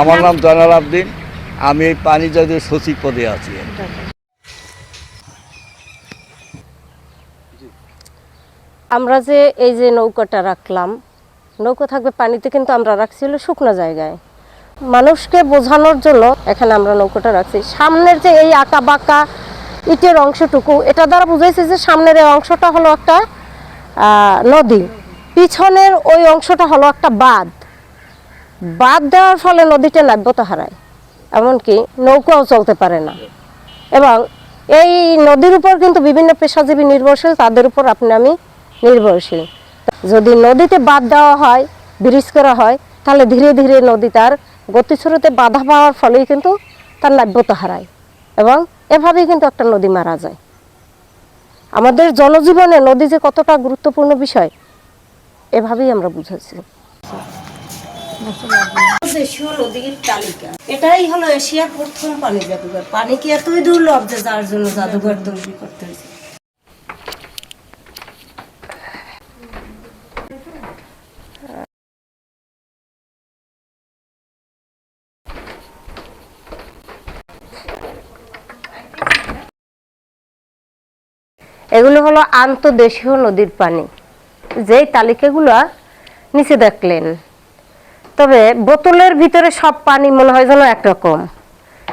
আমার নাম জয়নাল আবদিন। আমি এই পানি জাতীয় সচিব পদে আছি। আমরা যে এই যে নৌকাটা রাখলাম, নৌকা থাকবে পানিতে, কিন্তু আমরা রাখছিল শুকনো জায়গায়। মানুষকে বোঝানোর জন্য এখানে আমরা নৌকাটা রাখছি। সামনের যে এই আঁকা বাঁকা ইটের অংশটুকু, এটা দ্বারা বুঝাইছে যে সামনের এই অংশটা হলো একটা নদী। পিছনের ওই অংশটা হলো একটা বাঁধ। বাঁধ দেওয়ার ফলে নদীটা নাব্যতা হারায়। এমনকি নৌকাও চলতে পারে না। এবং এই নদীর উপর কিন্তু বিভিন্ন পেশাজীবী নির্ভরশীল, তাদের উপর আপনি আমি নির্ভরশীল। যদি নদীতে বাদ দেওয়া হয়, ব্রিজ করা হয়, তাহলে ধীরে ধীরে নদী তার গতিস্রোতে বাধা পাওয়ার ফলেই কিন্তু তার নাব্যতা হারায়। এবং এভাবেই কিন্তু একটা নদী মারা যায়। আমাদের জনজীবনে নদী যে কতটা গুরুত্বপূর্ণ বিষয়, এভাবেই আমরা বুঝেছি। এটাই হলো এশিয়ার প্রথম পানি কি দুর্লভ যার জন্য জাদুঘর তৈরি করতে এগুলো হলো আন্তদেশীয় নদীর পানি। যেই তালিকাগুলো নিচে দেখলেন। তবে বোতলের ভিতরে সব পানি মনে হয় যেন একরকম।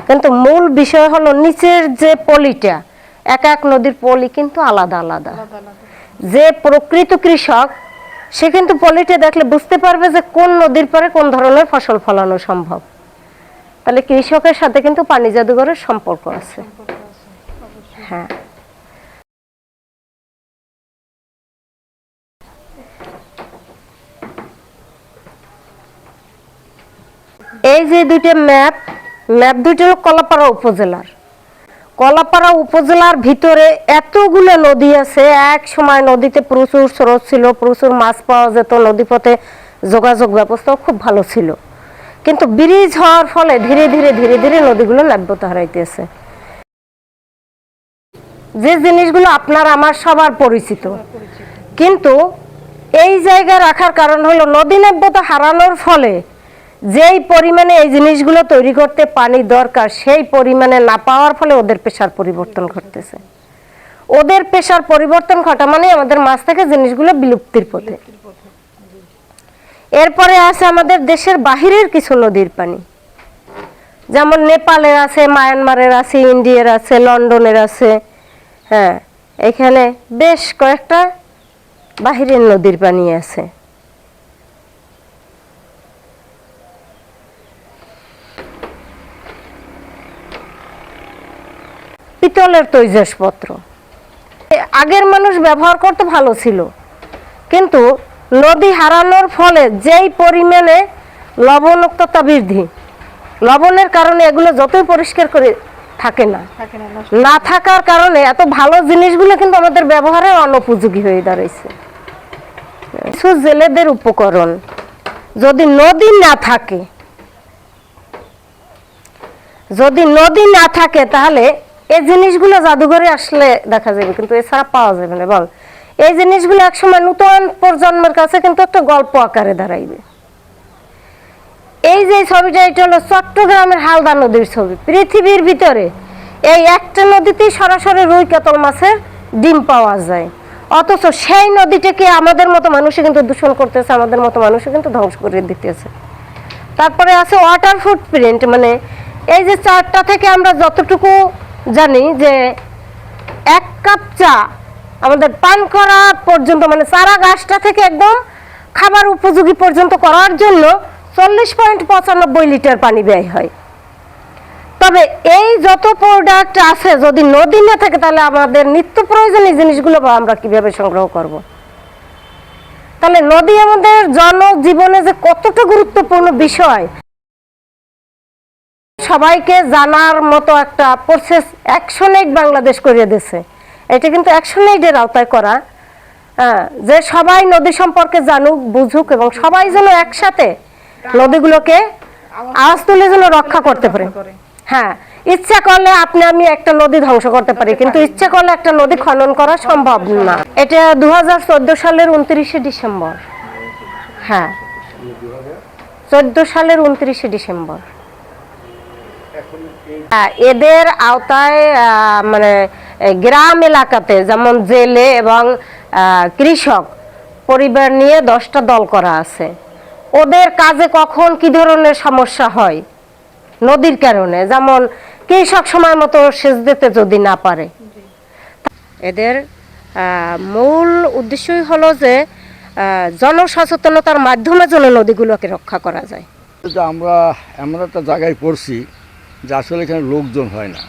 কিন্তু মূল বিষয় হলো নিচের যে পলিটা এক এক নদীর পলি কিন্তু আলাদা আলাদা। যে প্রকৃত কৃষক সে কিন্তু পলিটা দেখলে বুঝতে পারবে যে কোন নদীর পরে কোন ধরনের ফসল ফলানো সম্ভব। তাহলে কৃষকের সাথে কিন্তু পানি জাদুঘরের সম্পর্ক আছে। হ্যাঁ। এই যে দুইটা ম্যাপ ম্যাপ দুইটা হলো কলাপাড়া উপজেলার। কলাপাড়া উপজেলার ভিতরে এতগুলো নদী আছে, এক সময় নদীতে প্রচুর স্রোত ছিল, প্রচুর মাছ পাওয়া যেত, নদীপথে যোগাযোগ ব্যবস্থাও খুব ভালো ছিল। কিন্তু ব্রিজ হওয়ার ফলে ধীরে ধীরে ধীরে ধীরে নদীগুলো নাব্যতা হারাইতেছে। যে জিনিসগুলো আপনার, আমার সবার পরিচিত। কিন্তু এই জায়গা রাখার কারণ হলো নদী নাব্যতা হারানোর ফলে যেই পরিমাণে এই জিনিসগুলো তৈরি করতে পানি দরকার, সেই পরিমাণে না পাওয়ার ফলে ওদের পেশার পরিবর্তন ঘটতেছে। ওদের পেশার পরিবর্তন ঘটা মানে আমাদের মাছ থেকে জিনিসগুলো বিলুপ্তির পথে। এরপরে আছে আমাদের দেশের বাহিরের কিছু নদীর পানি। যেমন নেপালের আছে, মায়ানমারের আছে, ইন্ডিয়ার আছে, লন্ডনের আছে হ্যাঁ এখানে বেশ কয়েকটা বাহিরের নদীর পানি আছে। পিতলের তৈজসপত্র। আগের মানুষ ব্যবহার করতে ভালো ছিল। কিন্তু নদী হারানোর ফলে যেই পরিমাণে লবণাক্ততা বৃদ্ধি লবণের কারণে এগুলো যতই পরিষ্কার করে থাকে না না থাকার কারণে এত ভালো জিনিসগুলো কিন্তু আমাদের ব্যবহারে অনুপযোগী হয়ে দাঁড়াইছে। কিছু জেলেদের উপকরণ যদি নদী না থাকে যদি নদী না থাকে তাহলে এই জিনিসগুলো জাদুঘরে আসলে দেখা যাবে, কিন্তু এছাড়া পাওয়া যাবে না। বল, এই জিনিসগুলো একসময় নতুন প্রজন্মের কাছে কিন্তু একটা গল্প আকারে দাঁড়াইবে। এই যে ছবিটা, এটা হলো চট্টগ্রামের হালদা নদীর ছবি। পৃথিবীর ভিতরে এই একটা নদীতেই সরাসরি রুই কাতল মাছের ডিম পাওয়া যায়। অথচ সেই নদীটাকে আমাদের মতো মানুষে কিন্তু দূষণ করতেছে, আমাদের মতো মানুষে কিন্তু ধ্বংস করে দিতেছে। তারপরে আছে ওয়াটার ফুটপ্রিন্ট মানে এই যে চারটা থেকে আমরা যতটুকু জানি যে এক কাপ চা আমাদের পান করা পর্যন্ত মানে চারা গাছটা থেকে একদম খাবার উপযোগী পর্যন্ত করার জন্য চল্লিশ পয়েন্ট পঁচানব্বই লিটার পানি ব্যয় হয় তবে এই যত প্রোডাক্ট আছে, যদি নদী না থাকে, তাহলে আমাদের নিত্য প্রয়োজনীয় জিনিসগুলো আমরা কীভাবে সংগ্রহ করব। তাহলে নদী আমাদের জনজীবনে যে কতটা গুরুত্বপূর্ণ বিষয় সবাইকে জানার মতো একটা প্রসেস অ্যাকশন বাংলাদেশ করিয়ে দিয়েছে। এটা কিন্তু অ্যাকশন আওতায় করা। হ্যাঁ, যে সবাই নদী সম্পর্কে জানুক বুঝুক এবং সবাই যেন একসাথে নদীগুলোকে আওয়াজ তুলে যেন রক্ষা করতে পারে। হ্যাঁ ইচ্ছা করলে আপনি আমি একটা নদী ধ্বংস করতে পারি কিন্তু ইচ্ছা করলে একটা নদী খনন করা সম্ভব না। এটা দু হাজার চোদ্দ সালের উনত্রিশে ডিসেম্বর। হ্যাঁ চোদ্দ সালের উনত্রিশে ডিসেম্বর। এদের আওতায় মানে গ্রাম এলাকাতে যেমন জেলে এবং কৃষক পরিবার নিয়ে দশটা দল করা আছে। ওদের কাজে কখন কি ধরনের সমস্যা হয়? নদীর কারণে, যেমন কৃষক সময় মতো সেচ দিতে যদি না পারে। এদের মূল উদ্দেশ্যই হলো যে জনসচেতনতার মাধ্যমে যেন নদীগুলোকে রক্ষা করা যায়। আমরা এমন একটা জায়গায় পড়ছি যে আসলে এখানে লোকজন হয় না।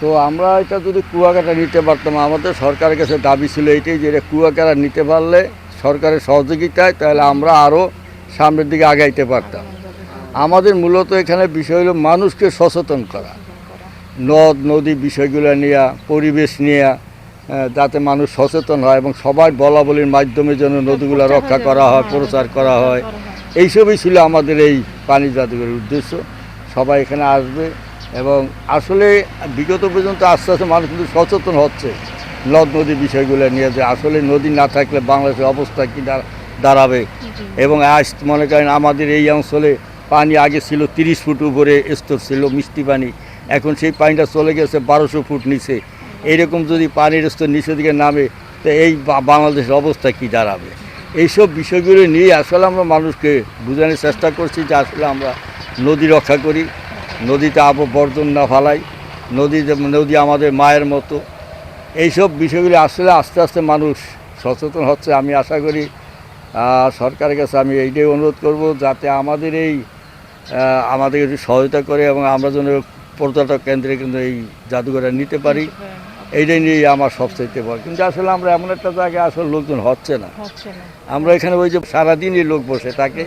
তো আমরা এটা যদি কুয়াকাটা নিতে পারতাম, আমাদের সরকারের কাছে দাবি ছিল এইটাই যে এটা কুয়াকাটা নিতে পারলে সরকারের সহযোগিতায় তাহলে আমরা আরও সামনের দিকে আগাইতে পারতাম। আমাদের মূলত এখানে বিষয় হলো মানুষকে সচেতন করা। নদ, নদী বিষয়গুলো নিয়ে, পরিবেশ নিয়ে যাতে মানুষ সচেতন হয় এবং সবাই বলা বলির মাধ্যমে যেন নদীগুলো রক্ষা করা হয়, প্রচার করা হয়। এইসবই ছিল আমাদের এই পানি জাদুঘরের উদ্দেশ্য। সবাই এখানে আসবে এবং আসলে বিগত পর্যন্ত আস্তে আস্তে মানুষ কিন্তু সচেতন হচ্ছে নদ নদী বিষয়গুলো নিয়ে যে আসলে নদী না থাকলে বাংলাদেশের অবস্থা কী দাঁড়- দাঁড়াবে। এবং আজ মনে করেন আমাদের এই অঞ্চলে পানি আগে ছিল তিরিশ ফুট উপরে স্তর ছিল মিষ্টি পানি। এখন সেই পানিটা চলে গেছে বারোশো ফুট নিচে। এইরকম যদি পানির স্তর নিচের দিকে নামে তো এই বাংলাদেশের অবস্থা কি দাঁড়াবে? এইসব বিষয়গুলো নিয়ে আসলে আমরা মানুষকে বোঝানোর চেষ্টা করছি যে আসলে আমরা নদী রক্ষা করি নদীতে আবর্জন না ফালাই নদী যে- নদী আমাদের মায়ের মতো। এইসব বিষয়গুলি আসলে আস্তে আস্তে মানুষ সচেতন হচ্ছে। আমি আশা করি সরকারের কাছে আমি এইটাই অনুরোধ করব যাতে আমাদের এই আমাদের একটু সহায়তা করে এবং আমরা যেন পর্যটক কেন্দ্রে কিন্তু এই জাদুঘরটা নিতে পারি এইটাই নিয়ে আমার সবচাইতে বড়। কিন্তু আসলে আমরা এমন একটা জায়গায় আসলে লোকজন হচ্ছে না। হচ্ছে না। আমরা এখানে ওই যে সারাদিনই লোক বসে থাকে।